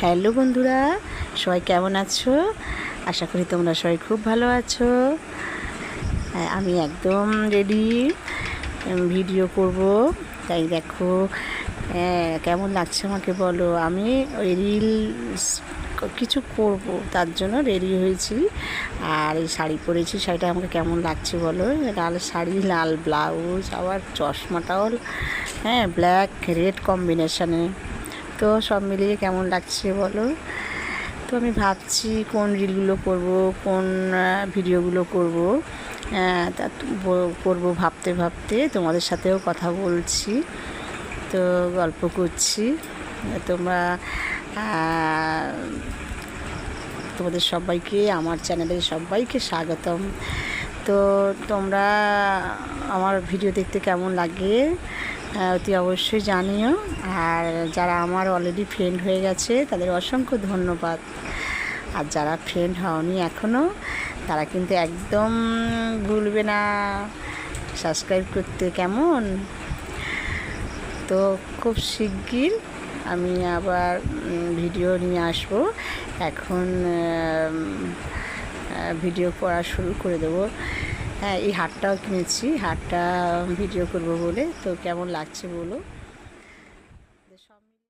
Hello বন্ধুরা সবাই কেমন আছো? আশা করি তোমরা সবাই খুব ভালো আছো। হ্যাঁ, আমি একদম রেডি ভিডিও করব। তাই দেখো হ্যাঁ, কেমন লাগছে আমাকে বলো? আমি ওই রিলস কিছু করব তার জন্য রেডি হয়েছি। আর এই শাড়ি পরেছি শাড়িটা আমাকে কেমন লাগছে বলো? লাল শাড়ি লাল ব্লাউজ আবার চশমাটাও হ্যাঁ ব্ল্যাক রেড কম্বিনেশনে তো সব মিলিয়ে কেমন লাগছে বলো? তো আমি ভাবছি কোন রিলগুলো করব, কোন ভিডিওগুলো করব। তা করব ভাবতে ভাবতে। তোমাদের সাথেও কথা বলছি, তো গল্প করছি। তোমরা তোমাদের সবাইকে, আমার চ্যানেলে সবাইকে স্বাগতম। তো তোমরা আমার ভিডিও দেখতে কেমন লাগে? অতি অবশ্যই জানিও। আর যারা আমার অলরেডি ফ্রেন্ড হয়ে গেছে, তাদের অসংখ্য ধন্যবাদ। আর যারা ফ্রেন্ড হওনি এখনও তারা কিন্তু একদম ভুলবে না। সাবস্ক্রাইব করতে কেমন? তো খুব শিগগির আমি আবার ভিডিও নিয়ে আসব। এখন ভিডিও করা শুরু করে দেবো। হ্যাঁ এই হাটটাও কিনেছি। হাটটা ভিডিও করব বলে। তো কেমন লাগছে বলো?